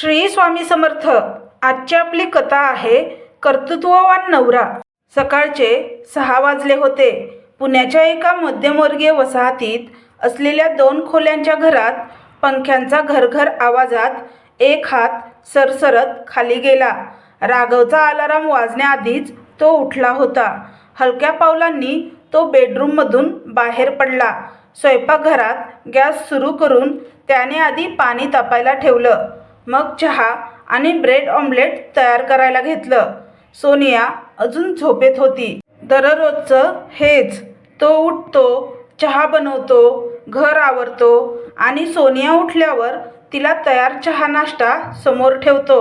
श्री स्वामी समर्थ आजची आपली कथा आहे कर्तृत्ववान नवरा. सकाळचे सहा वाजले होते. पुण्याच्या एका मध्यमवर्गीय वसाहतीत असलेल्या दोन खोल्यांच्या घरात पंख्यांचा घरघर आवाजात एक हात सरसरत खाली गेला. राघवचा अलाराम वाजण्याआधीच तो उठला होता. हलक्या पावलांनी तो बेडरूममधून बाहेर पडला. स्वयंपाकघरात गॅस सुरू करून त्याने आधी पाणी तापायला ठेवलं. मग चहा आणि ब्रेड ऑमलेट तयार करायला घेतलं. सोनिया अजून झोपेत होती. दररोजचं हेच. तो उठतो चहा बनवतो घर आवरतो आणि सोनिया उठल्यावर तिला तयार चहा नाश्ता समोर ठेवतो.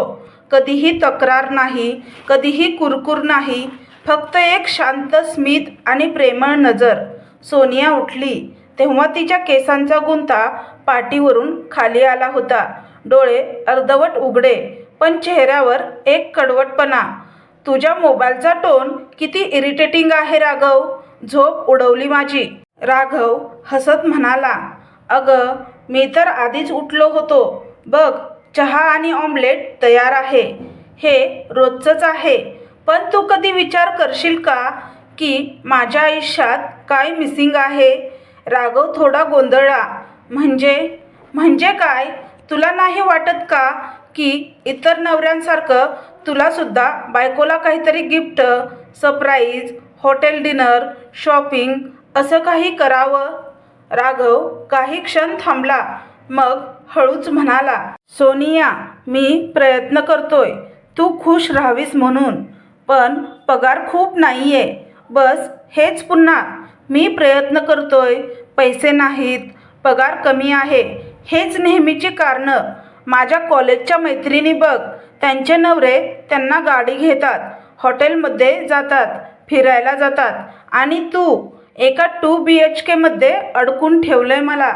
कधीही तक्रार नाही कधीही कुरकुर नाही फक्त एक शांत स्मित आणि प्रेमळ नजर. सोनिया उठली. तेव्हा तिच्या केसांचा गुंता पाठीवरून खाली आला होता. डोळे अर्धवट उघडे पण चेहऱ्यावर एक कडवटपणा. तुझ्या मोबाईलचा टोन किती इरिटेटिंग आहे राघव. झोप उडवली माझी. राघव हसत म्हणाला अगं मी तर आधीच उठलो होतो. बघ चहा आणि ऑमलेट तयार आहे. हे रोजचंच आहे. पण तू कधी विचार करशील का की माझ्या आयुष्यात काय मिसिंग आहे? राघव थोडा गोंधळला. म्हणजे? म्हणजे काय? तुला नाही वाटत का की इतर नवऱ्यांसारखं तुलासुद्धा बायकोला काहीतरी gift surprise hotel dinner shopping असं काही करावं? राघव काही क्षण थांबला. मग हळूच म्हणाला सोनिया मी प्रयत्न करतोय. तू खुश राहावीस म्हणून. पण पगार खूप नाही आहे बस हेच पुन्हा. मी प्रयत्न करतोय. पैसे नाहीत. पगार कमी आहे. हेच नेहमीची कारणं. माझ्या कॉलेजच्या मैत्रिणी बघ त्यांचे नवरे त्यांना गाडी घेतात हॉटेलमध्ये जातात फिरायला जातात. आणि तू एका टू बी एच केमध्ये अडकून ठेवलंय मला.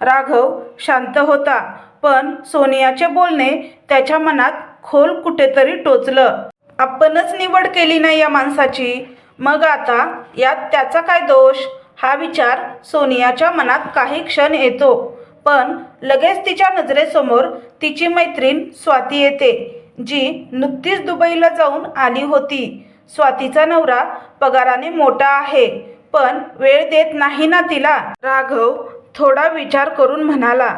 राघव शांत होता पण सोनियाचे बोलणे त्याच्या मनात खोल कुठेतरी टोचलं. आपणच निवड केली नाही या माणसाची. मग आता यात त्याचा काय दोष? हा विचार सोनियाच्या मनात काही क्षण येतो. पण लगेच तिच्या नजरेसमोर तिची मैत्रीण स्वाती येते जी नुकतीच दुबईला जाऊन आली होती. स्वातीचा नवरा पगाराने मोठा आहे पण वेळ देत नाही ना तिला. राघव थोडा विचार करून म्हणाला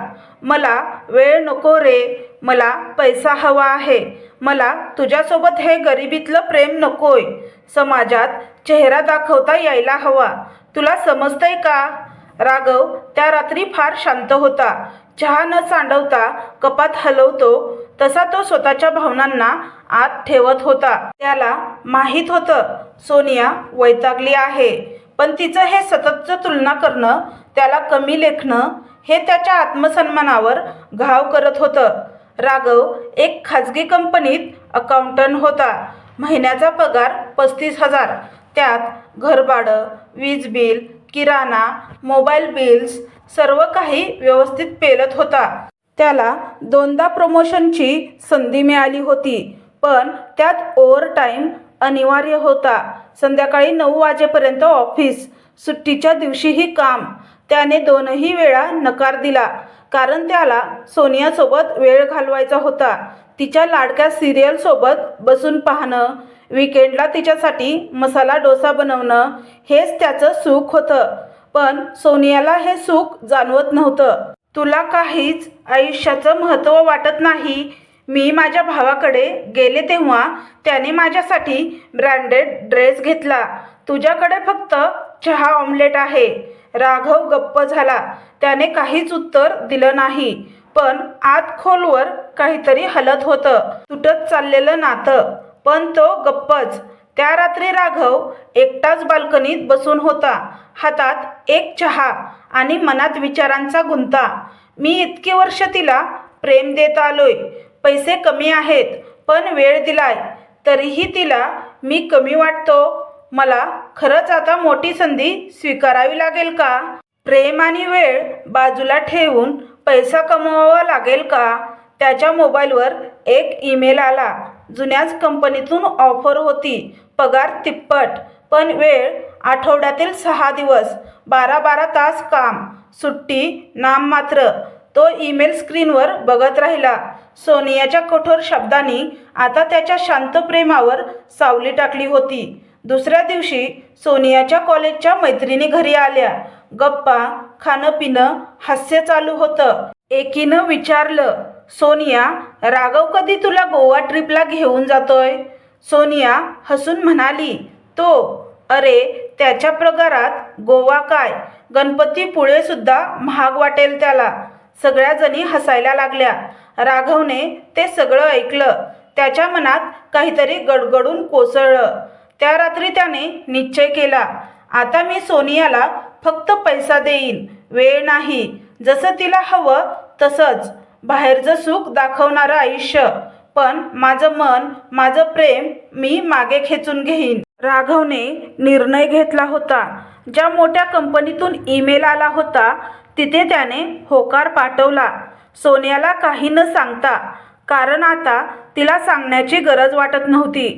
मला वेळ नको रे मला पैसा हवा आहे मला तुझ्यासोबत हे गरिबीतलं प्रेम नकोय समाजात चेहरा दाखवता यायला हवा तुला समजतंय का? राघव त्या रात्री फार शांत होता. चहा न सांडवता कपात हलवतो तसा तो स्वतःच्या भावनांना आत ठेवत होता. त्याला माहीत होतं सोनिया वैतागली आहे पण तिचं हे सततचं तुलना करणं त्याला कमी लेखणं हे त्याच्या आत्मसन्मानावर घाव करत होतं. राघव एक खाजगी कंपनीत अकाउंटंट होता. महिन्याचा पगार पस्तीस हजार त्यात घरभाडं वीज बिल किराणा मोबाईल बिल्स सर्व काही व्यवस्थित पेलत होता. त्याला दोनदा प्रमोशनची संधी मिळाली होती पण त्यात ओव्हरटाईम अनिवार्य होता. संध्याकाळी नऊ वाजेपर्यंत ऑफिस सुट्टीच्या दिवशीही काम. त्याने दोनही वेळा नकार दिला कारण त्याला सोनियासोबत वेळ घालवायचा होता. तिच्या लाडक्या सिरियलसोबत बसून पाहणं विकेंडला तिच्यासाठी मसाला डोसा बनवणं हेच त्याचं सुख होतं. पण सोनियाला हे सुख जाणवत नव्हतं. तुला काहीच आयुष्याचं महत्त्व वाटत नाही. मी माझ्या भावाकडे गेले तेव्हा त्याने माझ्यासाठी ब्रँडेड ड्रेस घेतला. तुझ्याकडे फक्त चहा ऑमलेट आहे. राघव गप्प झाला. त्याने काहीच उत्तर दिलं नाही. पण आत खोलवर काहीतरी हलत होतं. तुटत चाललेलं नातं. पण तो गप्पच. त्या रात्री राघव एकटाच बाल्कनीत बसून होता. हातात एक चहा आणि मनात विचारांचा गुंता. मी इतकी वर्ष तिला प्रेम देत आलोय. पैसे कमी आहेत पण वेळ दिलाय. तरीही तिला मी कमी वाटतो. मला खरंच आता मोठी संधी स्वीकारावी लागेल का? प्रेम आणि वेळ बाजूला ठेवून पैसा कमवावा लागेल का? त्याच्या मोबाईलवर एक ईमेल आला. जुन्याच कंपनीतून ऑफर होती. पगार तिप्पट पण वेळ आठवड्यातील सहा दिवस बारा बारा तास काम सुट्टी नाममात्र तो ईमेल स्क्रीनवर बघत राहिला. सोनियाच्या कठोर शब्दांनी आता त्याच्या शांत प्रेमावर सावली टाकली होती. दुसऱ्या दिवशी सोनियाच्या कॉलेजच्या मैत्रिणी घरी आल्या. गप्पा खाणं पिणं हास्य चालू होतं. एकीनं विचारलं सोनिया राघव कधी तुला गोवा ट्रिपला घेऊन जातोय? सोनिया हसून म्हणाली तो अरे त्याच्या प्रकारात गोवा काय? गणपतीपुळे सुद्धा महाग वाटेल त्याला. सगळ्या जणी हसायला लागल्या. राघवने ते सगळं ऐकलं. त्याच्या मनात काहीतरी गडगडून कोसळलं. त्या रात्री त्याने निश्चय केला आता मी सोनियाला फक्त पैसा देईन वेळ नाही. जसं तिला हवं तसंच. बाहेरचं सुख दाखवणारं आयुष्य. पण माझं मन माझं प्रेम मी मागे खेचून घेईन. राघवने निर्णय घेतला होता. ज्या मोठ्या कंपनीतून ईमेल आला होता तिथे त्याने होकार पाठवला. सोन्याला काही न सांगता कारण आता तिला सांगण्याची गरज वाटत नव्हती.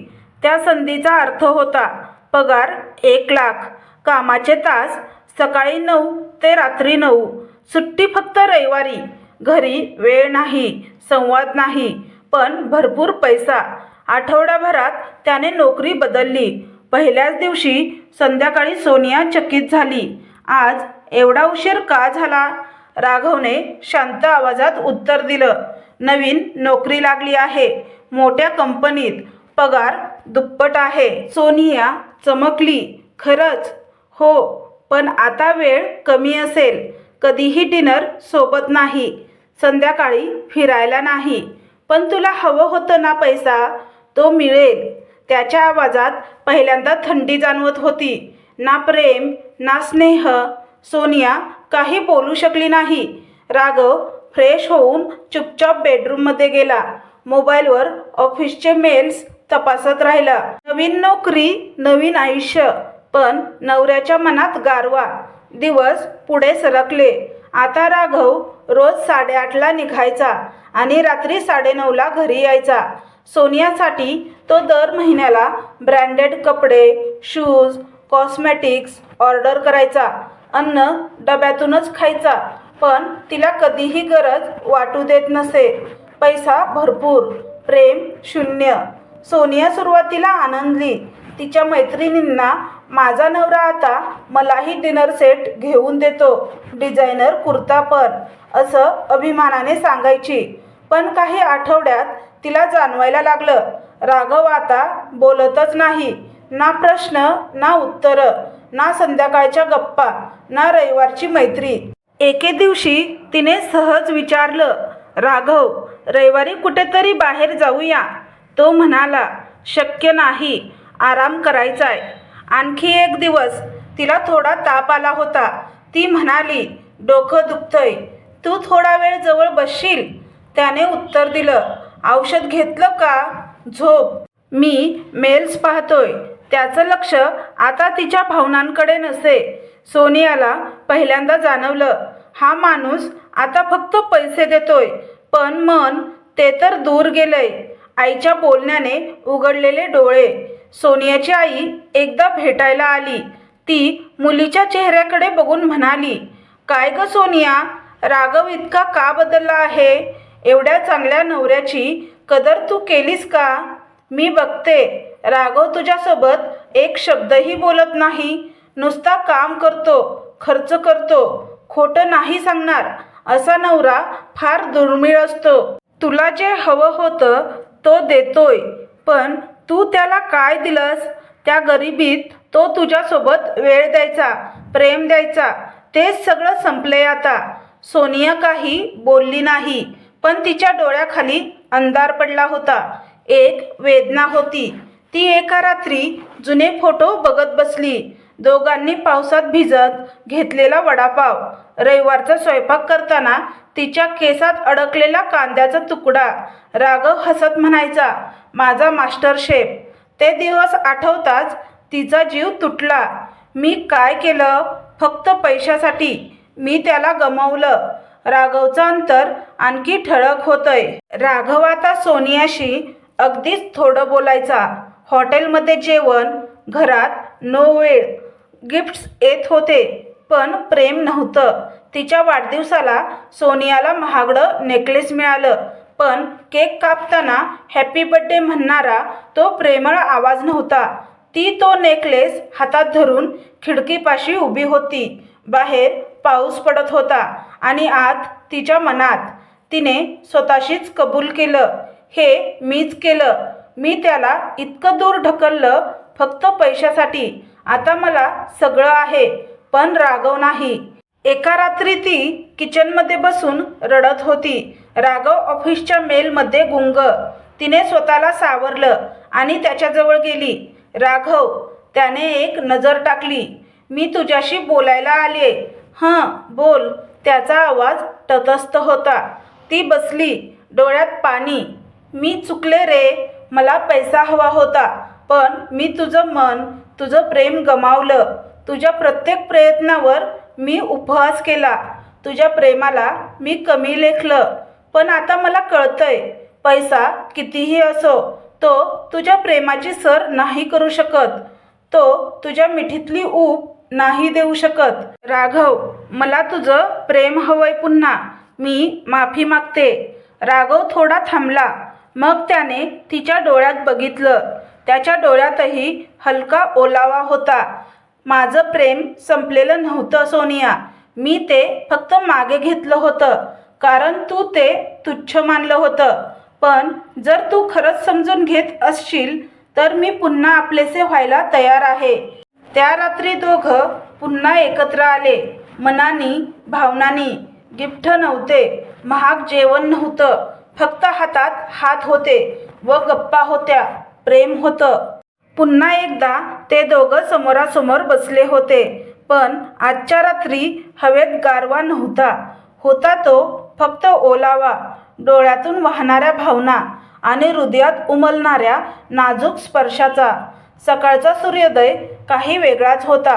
त्या संधीचा अर्थ होता पगार एक लाख कामाचे तास सकाळी नऊ ते रात्री नऊ सुट्टी फक्त रविवारी. घरी वेळ नाही संवाद नाही. पण भरपूर पैसा. आठवडाभरात त्याने नोकरी बदलली. पहिल्याच दिवशी संध्याकाळी सोनिया चकित झाली. आज एवढा उशीर का झाला? राघवने शांत आवाजात उत्तर दिलं. नवीन नोकरी लागली आहे. मोठ्या कंपनीत पगार दुप्पट आहे. सोनिया चमकली. खरंच? हो पण आता वेळ कमी असेल. कधीही डिनर सोबत नाही. संध्याकाळी फिरायला नाही. पण तुला हवं होतं ना पैसा? तो मिळेल. त्याच्या आवाजात पहिल्यांदा थंडी जाणवत होती. ना प्रेम ना स्नेह. सोनिया काही बोलू शकली नाही. राघव फ्रेश होऊन चुपचाप बेडरूममध्ये गेला. मोबाईलवर ऑफिसचे मेल्स तपासत राहिला. नवीन नोकरी नवीन आयुष्य पण नवऱ्याच्या मनात गारवा. दिवस पुढे सरकले. आता राघव रोज साडेआठला निघायचा आणि रात्री साडेनऊला घरी यायचा. सोनियासाठी तो दर महिन्याला ब्रँडेड कपडे शूज कॉस्मेटिक्स ऑर्डर करायचा. अन्न डब्यातूनच खायचा पण तिला कधीही गरज वाटू देत नसे. पैसा भरपूर प्रेम शून्य. सोनिया सुरुवातीला आनंदली. तिच्या मैत्रिणींना माझा नवरा आता मलाही डिनर सेट घेऊन देतो. डिझायनर कुर्ता पण असं अभिमानाने सांगायची. पण काही आठवड्यात तिला जाणवायला लागलं. राघव आता बोलतच नाही. ना प्रश्न ना उत्तरं ना संध्याकाळच्या गप्पा ना रविवारची मैत्री. एके दिवशी तिने सहज विचारलं राघव रविवारी कुठेतरी बाहेर जाऊया. तो म्हणाला शक्य नाही. आराम करायचा आहे आणखी एक दिवस तिला थोडा ताप आला होता. ती म्हणाली डोकं दुखतंय. तू थोडा वेळ जवळ बसशील. त्याने उत्तर दिलं औषध घेतलं का? झोप. मी मेल्स पाहतोय. त्याचं लक्ष आता तिच्या भावनांकडे नसे. सोनियाला पहिल्यांदा जाणवलं हा माणूस आता फक्त पैसे देतोय पण मन ते तर दूर गेलंय. आईच्या बोलण्याने उघडलेले डोळे. सोनियाची आई एकदा भेटायला आली. ती मुलीच्या चेहऱ्याकडे बघून म्हणाली काय ग सोनिया राघव इतका का बदलला आहे? एवढ्या चांगल्या नवऱ्याची कदर तू केलीस का? मी बघते राघव तुझ्यासोबत एक शब्दही बोलत नाही. नुसता काम करतो खर्च करतो खोटं नाही सांगणार. असा नवरा फार दुर्मिळ असतो. तुला जे हवं होतं तो देतोय पण तू त्याला काय दिलंस? त्या गरिबीत तो तुझ्यासोबत वेळ द्यायचा प्रेम द्यायचा तेच सगळं संपले आता. सोनिया काही बोलली नाही पण तिच्या डोळ्याखाली अंधार पडला होता. एक वेदना होती. ती एका रात्री जुने फोटो बघत बसली. दोघांनी पावसात भिजत घेतलेला वडापाव. रविवारचा स्वयंपाक करताना तिच्या केसात अडकलेला कांद्याचा तुकडा. राघव हसत म्हणायचा माझा मास्टर शेफ. ते दिवस आठवताच तिचा जीव तुटला. मी काय केलं? फक्त पैशासाठी मी त्याला गमावलं. राघवचं अंतर आणखी ठळक होतंय. राघव आता सोनियाशी अगदीच थोडं बोलायचा. हॉटेलमध्ये जेवण घरात नो वेळ. गिफ्ट्स येत होते पण प्रेम नव्हतं. तिच्या वाढदिवसाला सोनियाला महागडं नेकलेस मिळालं. पण केक कापताना हॅपी बड्डे म्हणणारा तो प्रेमळ आवाज नव्हता. ती तो नेकलेस हातात धरून खिडकीपाशी उभी होती. बाहेर पाऊस पडत होता आणि आत तिच्या मनात तिने स्वतःशीच कबूल केलं. हे मीच केलं. मी त्याला इतकं दूर ढकललं फक्त पैशासाठी. आता मला सगळं आहे पण रागव नाही. एका रात्री ती किचनमध्ये बसून रडत होती. राघव ऑफिसच्या मेलमध्ये गुंग. तिने स्वतःला सावरलं आणि त्याच्याजवळ गेली. राघव त्याने एक नजर टाकली. मी तुझ्याशी बोलायला आले. हां बोल. त्याचा आवाज तटस्थ होता. ती बसली डोळ्यात पाणी. मी चुकले रे. मला पैसा हवा होता. पण मी तुझं मन तुझं प्रेम गमावलं. तुझ्या प्रत्येक प्रयत्नावर मी उपहास केला. तुझ्या प्रेमाला मी कमी लेखलं. पण आता मला कळतंय पैसा कितीही असो तो तुझ्या प्रेमाची सर नाही करू शकत. तो तुझ्या मिठीतली ऊब नाही देऊ शकत. राघव मला तुझं प्रेम हवंय पुन्हा. मी माफी मागते. राघव थोडा थांबला. मग त्याने तिच्या डोळ्यात बघितलं. त्याच्या डोळ्यातही हलका ओलावा होता. माझं प्रेम संपलेलं नव्हतं सोनिया. मी ते फक्त मागे घेतलं होतं. कारण तू ते तुच्छ मानलं होतं. पण जर तू खरंच समजून घेत असशील तर मी पुन्हा आपलेसे व्हायला तयार आहे. त्या रात्री दोघं पुन्हा एकत्र आले. मनानी भावनानी. गिफ्ट नव्हते. महाग जेवण नव्हतं. फक्त हातात हात होते व गप्पा होत्या. प्रेम होतं. पुन्हा एकदा ते दोघं समोरासमोर बसले होते. पण आजच्या रात्री हवेत गारवा नव्हता. होता तो फक्त ओलावा डोळ्यातून वाहणाऱ्या भावना आणि हृदयात उमलणाऱ्या नाजूक स्पर्शाचा. सकाळचा सूर्योदय काही वेगळाच होता.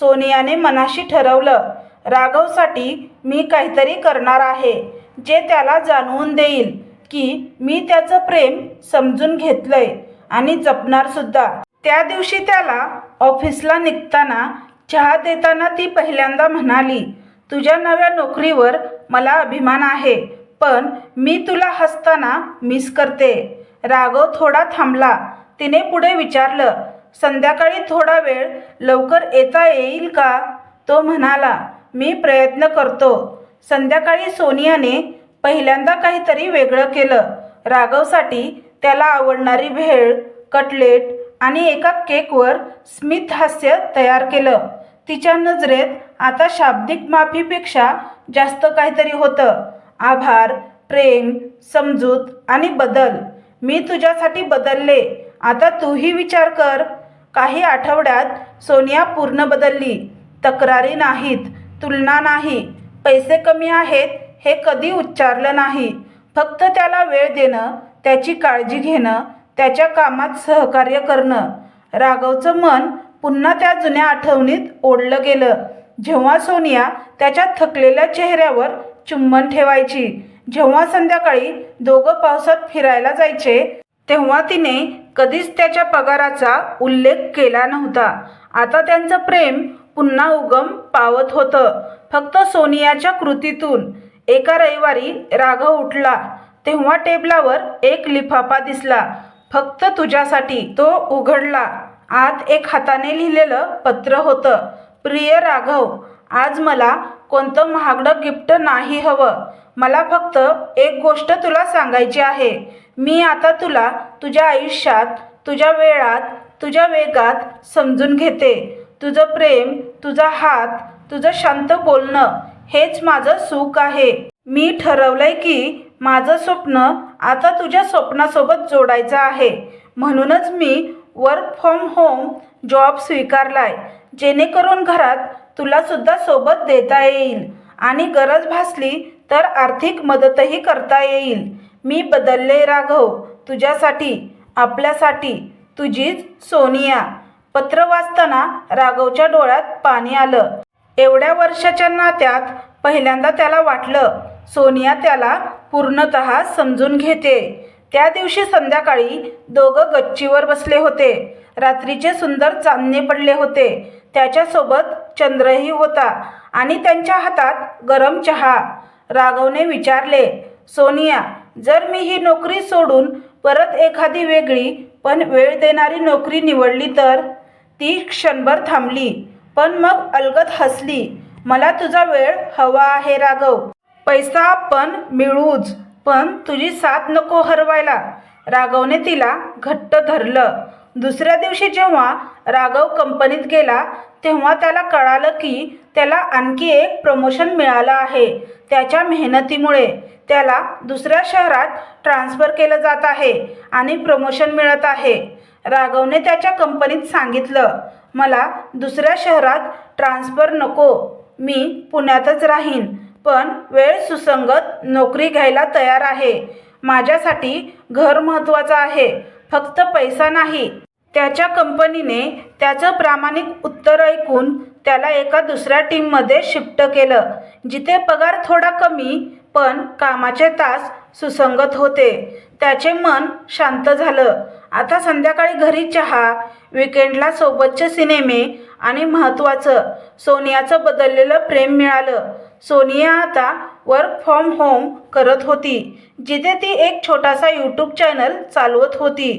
सोनियाने मनाशी ठरवलं राघवसाठी मी काहीतरी करणार आहे जे त्याला जाणवून देईल की मी त्याचं प्रेम समजून घेतलंय आणि जपणार सुद्धा. त्या दिवशी त्याला ऑफिसला निघताना चहा देताना ती पहिल्यांदा म्हणाली तुझ्या नव्या नोकरीवर मला अभिमान आहे पण मी तुला हसताना मिस करते. राघव थोडा थांबला. तिने पुढे विचारलं संध्याकाळी थोडा वेळ लवकर येता येईल का? तो म्हणाला मी प्रयत्न करतो. संध्याकाळी सोनियाने पहिल्यांदा काहीतरी वेगळं केलं. राघवसाठी त्याला आवडणारी भेळ कटलेट आणि एका केकवर स्मित हास्य तयार केलं. तिच्या नजरेत आता शाब्दिक माफीपेक्षा जास्त काहीतरी होतं. आभार प्रेम समजूत आणि बदल. मी तुझ्यासाठी बदलले. आता तूही विचार कर. काही आठवड्यात सोनिया पूर्ण बदलली. तक्रारी नाहीत तुलना नाही. पैसे कमी आहेत हे कधी उच्चारलं नाही. फक्त त्याला वेळ देणं त्याची काळजी घेणं त्याच्या कामात सहकार्य करणं. राघवचं मन पुन्हा त्या जुन्या आठवणीत ओढलं गेलं. जेव्हा सोनिया त्याच्या थकलेल्या चेहऱ्यावर चुंबन ठेवायची जेव्हा संध्याकाळी दोघं पावसात फिरायला जायचे तेव्हा तिने कधीच त्याच्या पगाराचा उल्लेख केला नव्हता. आता त्यांचं प्रेम पुन्हा उगम पावत होतं. फक्त सोनियाच्या कृतीतून एका रविवारी राघव उठला. तेव्हा टेबलावर एक लिफाफा दिसला. फक्त तुझ्यासाठी तो उघडला. आत एक हाताने लिहिलेलं पत्र होतं. प्रिय राघव आज मला कोणतं महागडं गिफ्ट नाही हवं. मला फक्त एक गोष्ट तुला सांगायची आहे. मी आता तुला तुझ्या आयुष्यात तुझ्या वेळात तुझ्या वेगात समजून घेते. तुझं प्रेम तुझा हात तुझं शांत बोलणं हेच माझं सुख आहे. मी ठरवलंय की माझं स्वप्न आता तुझ्या स्वप्नासोबत जोडायचं आहे. म्हणूनच मी वर्क फ्रॉम होम जॉब स्वीकारलाय. जेणेकरून घरात तुला सुद्धा सोबत देता येईल. आणि गरज भासली तर आर्थिक मदतही करता येईल. मी बदलले राघव. तुझ्यासाठी आपल्यासाठी तुझीच सोनिया. पत्र वाचताना राघवच्या डोळ्यात पाणी आलं. एवढ्या वर्षाच्या नात्यात पहिल्यांदा त्याला वाटलं. सोनिया त्याला पूर्णत समजून घेते. त्या दिवशी संध्याकाळी दोघं गच्चीवर बसले होते. रात्रीचे सुंदर चांदणे पडले होते. त्याच्यासोबत चंद्रही होता आणि त्यांच्या हातात गरम चहा. राघवने विचारले सोनिया जर मी ही नोकरी सोडून परत एखादी वेगळी पण वेळ देणारी नोकरी निवडली तर? ती क्षणभर थांबली पण मग अलगत हसली मला तुझा वेळ हवा आहे राघव. पैसा आपण मिळूच. पण तुझी साथ नको हरवायला. राघवने तिला घट्ट धरलं. दुसऱ्या दिवशी जेव्हा राघव कंपनीत गेला तेव्हा त्याला कळालं की त्याला आणखी एक प्रमोशन मिळालं आहे. त्याच्या मेहनतीमुळे त्याला दुसऱ्या शहरात ट्रान्स्फर केलं जात आहे आणि प्रमोशन मिळत आहे. राघवने त्याच्या कंपनीत सांगितलं मला दुसऱ्या शहरात ट्रान्स्फर नको. मी पुण्यातच राहीन. पण वेळ सुसंगत नोकरी घ्यायला तयार आहे. माझ्यासाठी घर महत्त्वाचं आहे. फक्त पैसा नाही. त्याच्या कंपनीने त्याचं प्रामाणिक उत्तर ऐकून त्याला एका दुसऱ्या टीममध्ये शिफ्ट केलं जिथे पगार थोडा कमी पण कामाचे तास सुसंगत होते. त्याचे मन शांत झालं. आता संध्याकाळी घरी चहा विकेंडला सोबतचे सिनेमे आणि महत्त्वाचं सोनियाचं बदललेलं प्रेम मिळालं. सोनिया आता वर्क फ्रॉम होम करत होती जिथे ती एक छोटासा यूट्यूब चॅनल चालवत होती.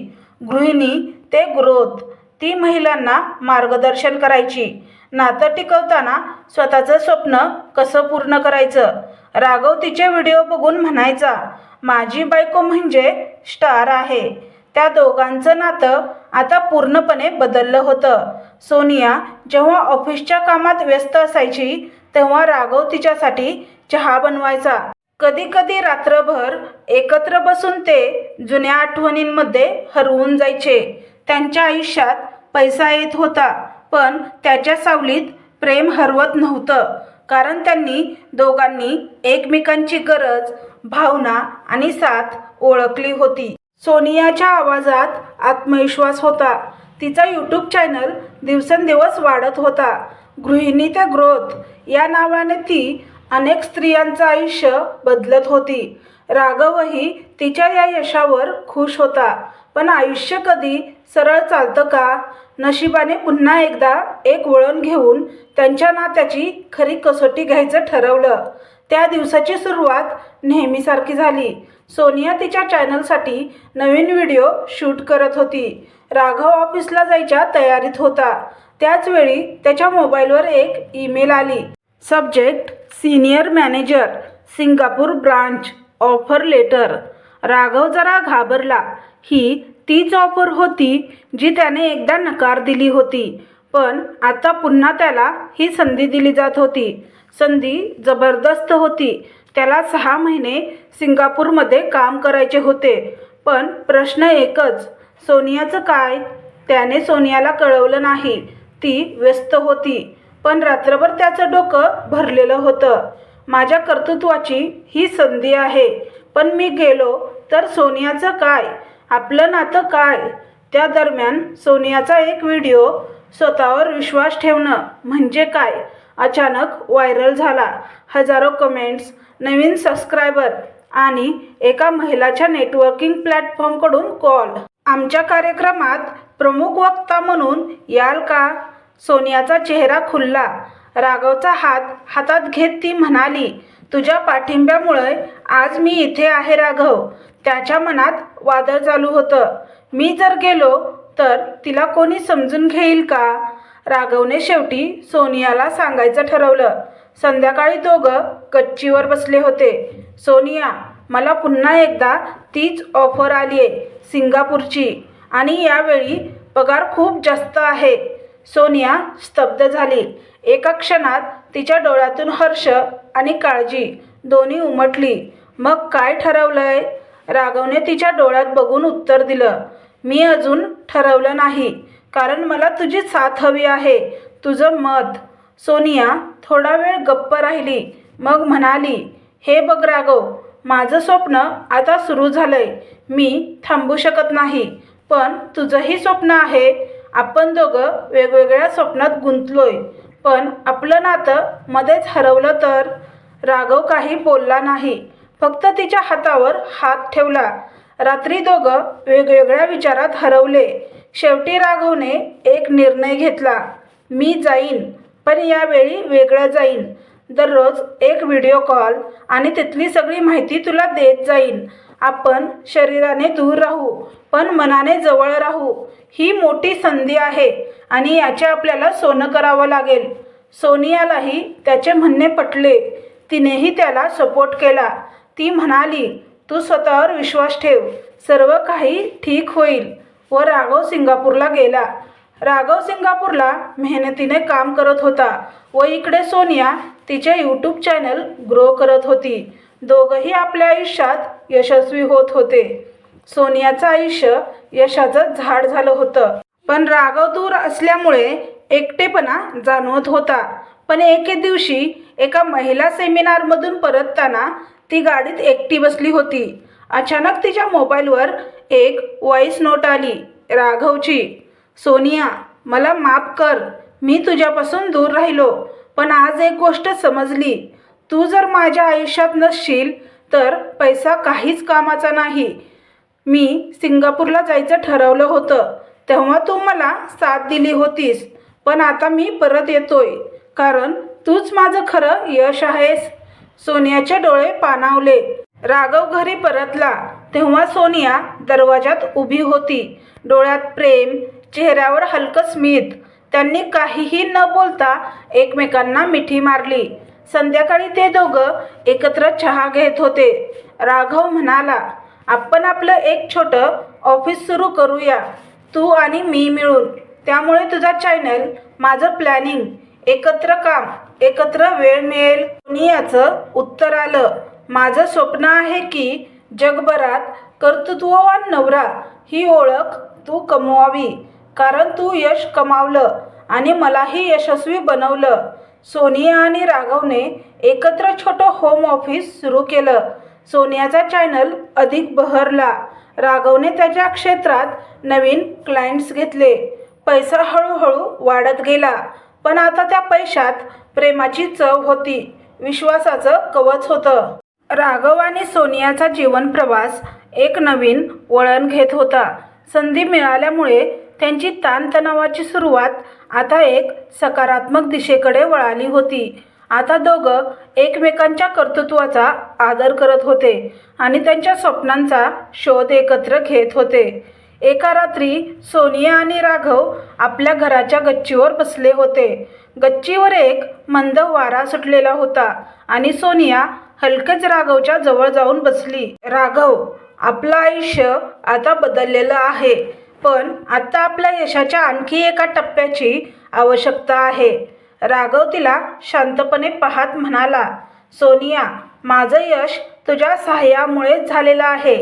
गृहिणी ते ग्रोथ. ती महिलांना मार्गदर्शन करायची. नातं टिकवताना स्वतःचं स्वप्न कसं पूर्ण करायचं? राघव तिचे व्हिडिओ बघून म्हणायचा माझी बायको म्हणजे स्टार आहे. त्या दोघांचं नातं आता पूर्णपणे बदललं होतं. सोनिया जेव्हा ऑफिसच्या कामात व्यस्त असायची तेव्हा राघव तिच्यासाठी चहा बनवायचा. कधी कधी रात्रभर एकत्र बसून ते जुन्या आठवणींमध्ये हरवून जायचे. त्यांच्या आयुष्यात पैसा येत होता पण त्याच्या सावलीत प्रेम हरवत नव्हतं. कारण त्यांनी दोघांनी एकमेकांची गरज भावना आणि साथ ओळखली होती. सोनियाच्या आवाजात आत्मविश्वास होता. तिचा यूट्यूब चॅनल दिवसेंदिवस वाढत होता. गृहिणी त्या ग्रोथ या नावाने ती अनेक स्त्रियांचं आयुष्य बदलत होती. राघवही तिच्या या यशावर खुश होता. पण आयुष्य कधी सरळ चालतं का? नशिबाने पुन्हा एकदा एक वळण घेऊन त्यांच्या नात्याची खरी कसोटी घ्यायचं ठरवलं. त्या दिवसाची सुरुवात नेहमीसारखी झाली. सोनिया तिच्या चॅनलसाठी नवीन व्हिडिओ शूट करत होती. राघव ऑफिसला जायच्या तयारीत होता. त्याचवेळी त्याच्या मोबाईलवर एक ईमेल आली. Subject senior manager Singapore branch offer letter. Raghav जरा घाबरला. ही तीच ऑफर होती जी त्याने एकदा नकार दिली होती. पण आता पुन्हा त्याला ही संधी दिली जात होती. संधी जबरदस्त होती. त्याला सहा महिने सिंगापूरमध्ये काम करायचे होते. पण प्रश्न एकच सोनियाचं काय? त्याने सोनियाला कळवलं नाही. ती व्यस्त होती. पण रात्रभर त्याचं डोकं भरलेलं होतं. माझ्या कर्तृत्वाची ही संधी आहे. पण मी गेलो तर सोनियाचं काय? आपलं नातं काय? त्या दरम्यान सोनियाचा एक व्हिडिओ स्वतःवर विश्वास ठेवणं म्हणजे काय? अचानक व्हायरल झाला. हजारो कमेंट्स नवीन सबस्क्रायबर आणि एका महिलाच्या नेटवर्किंग प्लॅटफॉर्मकडून कॉल आमच्या कार्यक्रमात प्रमुख वक्ता म्हणून याल का? सोनियाचा चेहरा खुलला. राघवचा हात हातात घेत ती म्हणाली तुझ्या पाठिंब्यामुळे आज मी इथे आहे राघव. त्याच्या मनात वादळ चालू होतं. मी जर गेलो तर तिला कोणी समजून घेईल का? राघवने शेवटी सोनियाला सांगायचं ठरवलं. संध्याकाळी दोघं गच्चीवर बसले होते. सोनिया मला पुन्हा एकदा तीच ऑफर आली आहे सिंगापूरची. आणि यावेळी पगार खूप जास्त आहे. सोनिया स्तब्ध झाली. एका क्षणात तिच्या डोळ्यातून हर्ष आणि काळजी दोन्ही उमटली. मग काय ठरवलंय? राघवने तिच्या डोळ्यात बघून उत्तर दिलं मी अजून ठरवलं नाही. कारण मला तुझी साथ हवी आहे. तुझं मत सोनिया थोडा वेळ गप्प राहिली. मग म्हणाली हे बघ राघव माझं स्वप्न आता सुरू झालंय. मी थांबू शकत नाही पण तुझंही स्वप्न आहे. आपण दोघं वेगवेगळ्या स्वप्नात गुंतलोय पण आपलं नातं मध्येच हरवलं तर. राघव काही बोलला नाही. फक्त तिच्या हातावर हात ठेवला. रात्री दोघं वेगवेगळ्या विचारात हरवले. शेवटी राघवने एक निर्णय घेतला. मी जाईन. पण यावेळी वेगळं जाईन दररोज एक व्हिडिओ कॉल आणि तिथली सगळी माहिती तुला देत जाईन आपण शरीराने दूर राहू पण मनाने जवळ राहू ही मोठी संधी आहे आणि याचे आपल्याला सोनं करावं लागेल. सोनियालाही त्याचे म्हणणे पटले. तिनेही त्याला सपोर्ट केला. ती म्हणाली तू स्वतःवर विश्वास ठेव. सर्व काही ठीक होईल. व राघव सिंगापूरला गेला. राघव सिंगापूरला मेहनतीने काम करत होता व इकडे सोनिया तिचे यूट्यूब चॅनल ग्रो करत होती. दोघंही आपल्या आयुष्यात यशस्वी होत होते. सोनियाचं आयुष्य यशाचं झाड झालं होतं. पण राघव दूर असल्यामुळे एकटेपणा जाणवत होता. पण एके दिवशी एका महिला सेमिनारमधून परतताना ती गाडीत एकटी बसली होती. अचानक तिच्या मोबाईलवर एक व्हॉईस नोट आली राघवची. सोनिया मला माफ कर मी तुझ्यापासून दूर राहिलो पण आज एक गोष्ट समजली. तू जर माझ्या आयुष्यात नसशील तर पैसा काहीच कामाचा नाही. मी सिंगापूरला जायचं ठरवलं होतं तेव्हा तू मला साथ दिली होतीस पण आता मी परत येतोय कारण तूच माझं खरं यश आहेस. सोनियाचे डोळे पाणावले. राघव घरी परतला तेव्हा सोनिया दरवाजात उभी होती. डोळ्यात प्रेम चेहऱ्यावर हलकं स्मित. त्यांनी काहीही न बोलता एकमेकांना मिठी मारली. संध्याकाळी ते दोघं एकत्र चहा घेत होते. राघव म्हणाला आपण आपलं एक छोटं ऑफिस सुरू करूया. तू आणि मी मिळून. त्यामुळे तुझा चॅनल माझं प्लॅनिंग एकत्र काम एकत्र वेळ मिळेल. याचं उत्तर आलं. माझं स्वप्न आहे की जगभरात कर्तृत्ववान नवरा ही ओळख तू कमवावी. कारण तू यश कमावलं आणि मलाही यशस्वी बनवलं. सोनिया आणि राघवने एकत्र छोटं होम ऑफिस सुरू केलं. सोनियाचा चॅनल अधिक बहरला. राघवने त्याच्या क्षेत्रात नवीन क्लायंट्स घेतले. पैसा हळूहळू वाढत गेला. पण आता त्या पैशात प्रेमाची चव होती. विश्वासाचं कवच होतं. राघव आणि सोनियाचा जीवन प्रवास एक नवीन वळण घेत होता. संधी मिळाल्यामुळे त्यांची ताणतणावाची सुरुवात आता एक सकारात्मक दिशेकडे वळाली होती. आता दोघं एकमेकांच्या कर्तृत्वाचा आदर करत होते आणि त्यांच्या स्वप्नांचा शोध एकत्र घेत होते. एका रात्री सोनिया आणि राघव आपल्या घराच्या गच्चीवर बसले होते. गच्चीवर एक मंद वारा सुटलेला होता आणि सोनिया हलकेच राघवच्या जवळ जाऊन बसली. राघव आपलं आयुष्य आता बदललेलं आहे. पण आत्ता आपल्या यशाच्या आणखी एका टप्प्याची आवश्यकता आहे. राघव तिला शांतपणे पाहत म्हणाला सोनिया माझं यश तुझ्या सहाय्यामुळेच झालेलं आहे.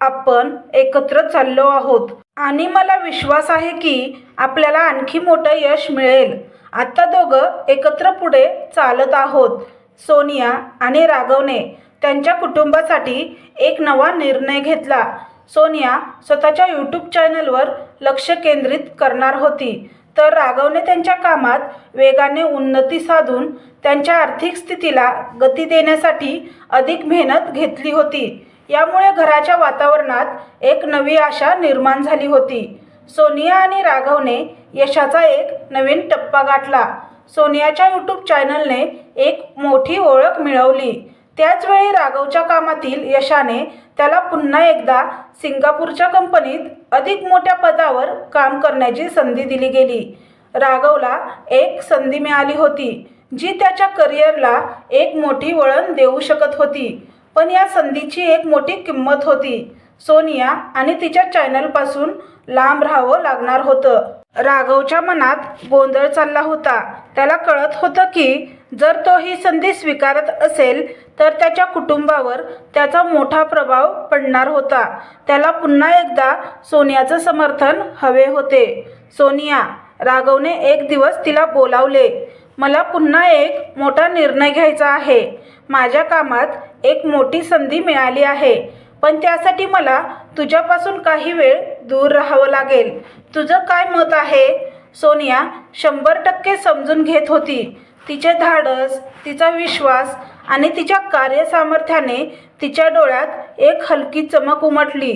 आपण एकत्र चाललो आहोत. आणि मला विश्वास आहे की आपल्याला आणखी मोठं यश मिळेल. आत्ता दोघं एकत्र पुढे चालत आहोत. सोनिया आणि राघवने त्यांच्या कुटुंबासाठी एक नवा निर्णय घेतला. सोनिया स्वतःच्या यूट्यूब चॅनलवर लक्ष केंद्रित करणार होती. तर राघवने त्यांच्या कामात वेगाने उन्नती साधून त्यांच्या आर्थिक स्थितीला गती देण्यासाठी अधिक मेहनत घेतली होती. यामुळे घराच्या वातावरणात एक नवी आशा निर्माण झाली होती. सोनिया आणि राघवने यशाचा एक नवीन टप्पा गाठला. सोनियाच्या यूट्यूब चॅनलने एक मोठी ओळख मिळवली. त्याचवेळी राघवच्या कामातील यशाने त्याला पुन्हा एकदा सिंगापूरच्या कंपनीत अधिक मोठ्या पदावर काम करण्याची संधी दिली गेली. राघवला एक संधी मिळाली होती जी त्याच्या करिअरला एक मोठी वळण देऊ शकत होती. पण या संधीची एक मोठी किंमत होती. सोनिया आणि तिच्या चॅनलपासून लांब राहावं लागणार होतं. राघवच्या मनात गोंधळ चालला होता. त्याला कळत होतं की जर तो ही संधी स्वीकारत असेल तर त्याच्या कुटुंबावर त्याचा मोठा प्रभाव पडणार होता. त्याला पुन्हा एकदा सोनियाचं समर्थन हवे होते. सोनिया राघवने एक दिवस तिला बोलावले मला पुन्हा एक मोठा निर्णय घ्यायचा आहे. माझ्या कामात एक मोठी संधी मिळाली आहे. पण त्यासाठी मला तुझ्यापासून काही वेळ दूर राहावं लागेल. तुझं काय मत आहे? सोनिया शंभर टक्के समजून घेत होती. तिचे धाडस तिचा विश्वास आणि तिच्या कार्यसामर्थ्याने तिच्या डोळ्यात एक हलकी चमक उमटली.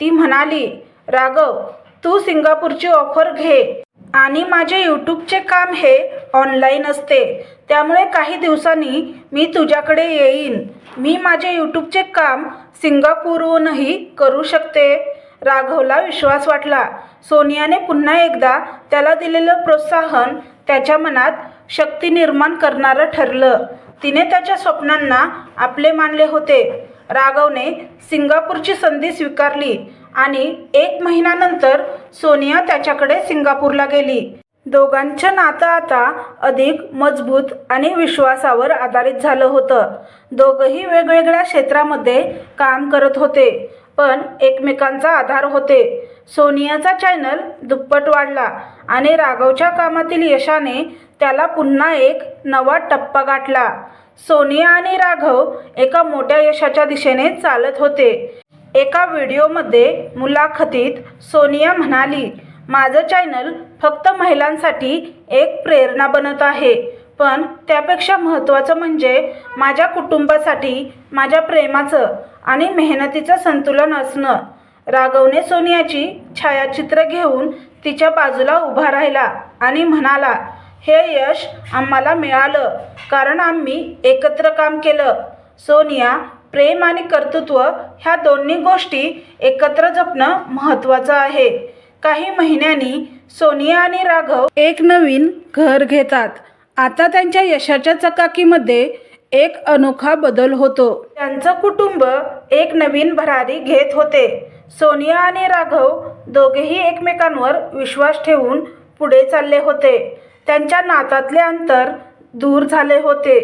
ती म्हणाली राघव तू सिंगापूरची ऑफर घे आणि माझे यूट्यूबचे काम हे ऑनलाईन असते. त्यामुळे काही दिवसांनी मी तुझ्याकडे येईन. मी माझे यूट्यूबचे काम सिंगापूरहूनही करू शकते. राघवला विश्वास वाटला. सोनियाने पुन्हा एकदा त्याला दिलेलं प्रोत्साहन त्याच्या मनात शक्ती निर्माण करणारं ठरलं. तिने त्याच्या स्वप्नांना आपले मानले होते. राघवने सिंगापूरची संधी स्वीकारली आणि एक महिन्यानंतर सोनिया त्याच्याकडे सिंगापूरला गेली. दोघांचं नातं आता अधिक मजबूत आणि विश्वासावर आधारित झालं होतं. दोघंही वेगवेगळ्या क्षेत्रामध्ये काम करत होते पण एकमेकांचा आधार होते. सोनियाचा चॅनल दुप्पट वाढला आणि राघवच्या कामातील यशाने त्याला पुन्हा एक नवा टप्पा गाठला. सोनिया आणि राघव एका मोठ्या यशाच्या दिशेने चालत होते. एका व्हिडिओमध्ये मुलाखतीत सोनिया म्हणाली माझं चॅनल फक्त महिलांसाठी एक प्रेरणा बनत आहे पण त्यापेक्षा महत्त्वाचं म्हणजे माझ्या कुटुंबासाठी माझ्या प्रेमाचं आणि मेहनतीचं संतुलन असणं. राघवने सोनियाची छायाचित्र घेऊन तिच्या बाजूला उभा राहिला आणि म्हणाला हे यश आम्हाला मिळालं. कारण आम्ही एकत्र काम केलं. सोनिया प्रेम आणि कर्तृत्व ह्या दोन्ही गोष्टी एकत्र जपणं महत्त्वाचं आहे. काही महिन्यांनी सोनिया आणि राघव एक नवीन घर घेतात. आता त्यांच्या यशाच्या चकाकीमध्ये एक अनोखा बदल होतो. त्यांचं कुटुंब एक नवीन भरारी घेत होते. सोनिया आणि राघव दोघेही एकमेकांवर विश्वास ठेवून पुढे चालले होते. त्यांच्या नातातले अंतर दूर झाले होते.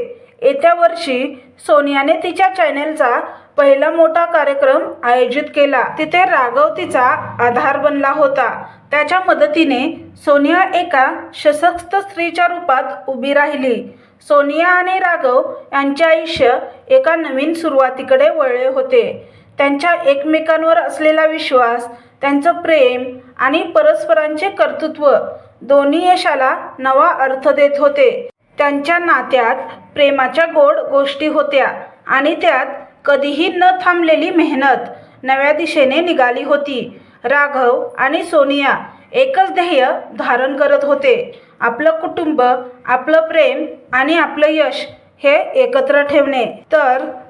येत्या वर्षी सोनियाने तिच्या चॅनेलचा पहिला मोठा कार्यक्रम आयोजित केला. तिथे राघव तिचा आधार बनला होता. त्याच्या मदतीने सोनिया एका सशक्त स्त्रीच्या रूपात उभी राहिली. सोनिया आणि राघव यांचे आयुष्य एका नवीन सुरुवातीकडे वळले होते. त्यांच्या एकमेकांवर असलेला विश्वास त्यांचं प्रेम आणि परस्परांचे कर्तृत्व दोन्ही यशाला नवा अर्थ देत होते. त्यांच्या नात्यात प्रेमाच्या गोड गोष्टी होत्या आणि त्यात कधीही न थांबलेली मेहनत नव्या दिशेने निघाली होती. राघव आणि सोनिया एकच ध्येय धारण करत होते. आपलं कुटुंब आपलं प्रेम आणि आपलं यश हे एकत्र ठेवणे. तर